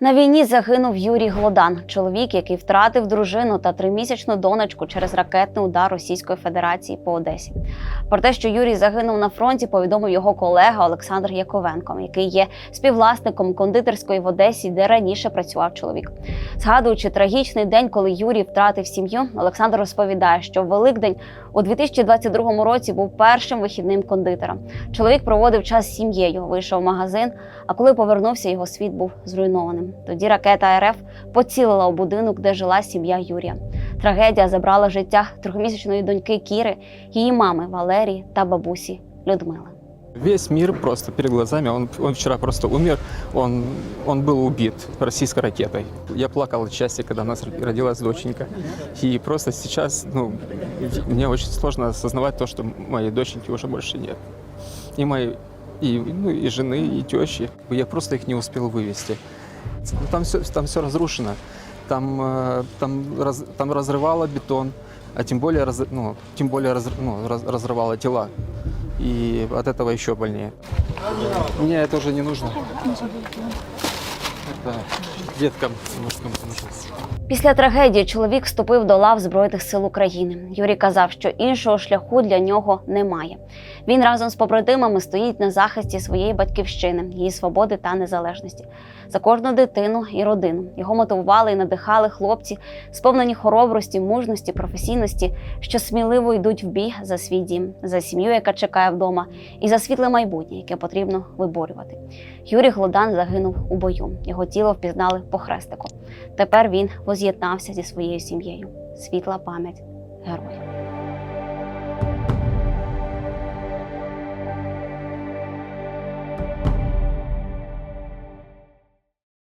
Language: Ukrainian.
На війні загинув Юрій Глодан, чоловік, який втратив дружину та тримісячну донечку через ракетний удар Російської Федерації по Одесі. Про те, що Юрій загинув на фронті, повідомив його колега Олександр Яковенко, який є співвласником кондитерської в Одесі, де раніше працював чоловік. Згадуючи трагічний день, коли Юрій втратив сім'ю, Олександр розповідає, що Великдень у 2022 році був першим вихідним кондитера. Чоловік проводив час з сім'єю, вийшов в магазин. А коли повернувся, його світ був зруйнованим. Тоді ракета РФ поцілила у будинок, де жила сім'я Юрія. Трагедія забрала життя трьохмісячної доньки Кіри, її мами Валерії та бабусі Людмили. Весь мир просто перед глазами, он, он вчера просто умер, он, он был убит российской ракетой. Я плакал от счастья, когда у нас родилась доченька. И просто сейчас, ну, мне очень сложно осознавать то, что моей доченьки уже больше нет. И моей, и, ну, и жены, и тещи. Я просто их не успел вывести. Ну, Там все, там все разрушено. Там, э, там, раз, там разрывало бетон, а тем более, раз, ну, тем более раз, ну, раз- разрывало тела. И от этого еще больнее. Мне это уже не нужно. Деткам мужскому. Після трагедії чоловік вступив до лав Збройних сил України. Юрій казав, що іншого шляху для нього немає. Він разом з побратимами стоїть на захисті своєї батьківщини, її свободи та незалежності. За кожну дитину і родину його мотивували і надихали хлопці, сповнені хоробрості, мужності, професійності, що сміливо йдуть в бій за свій дім, за сім'ю, яка чекає вдома, і за світле майбутнє, яке потрібно виборювати. Юрій Глодан загинув у бою. Його його тіло впізнали по хрестику. Тепер він воз'єднався зі своєю сім'єю. Світла пам'ять героя.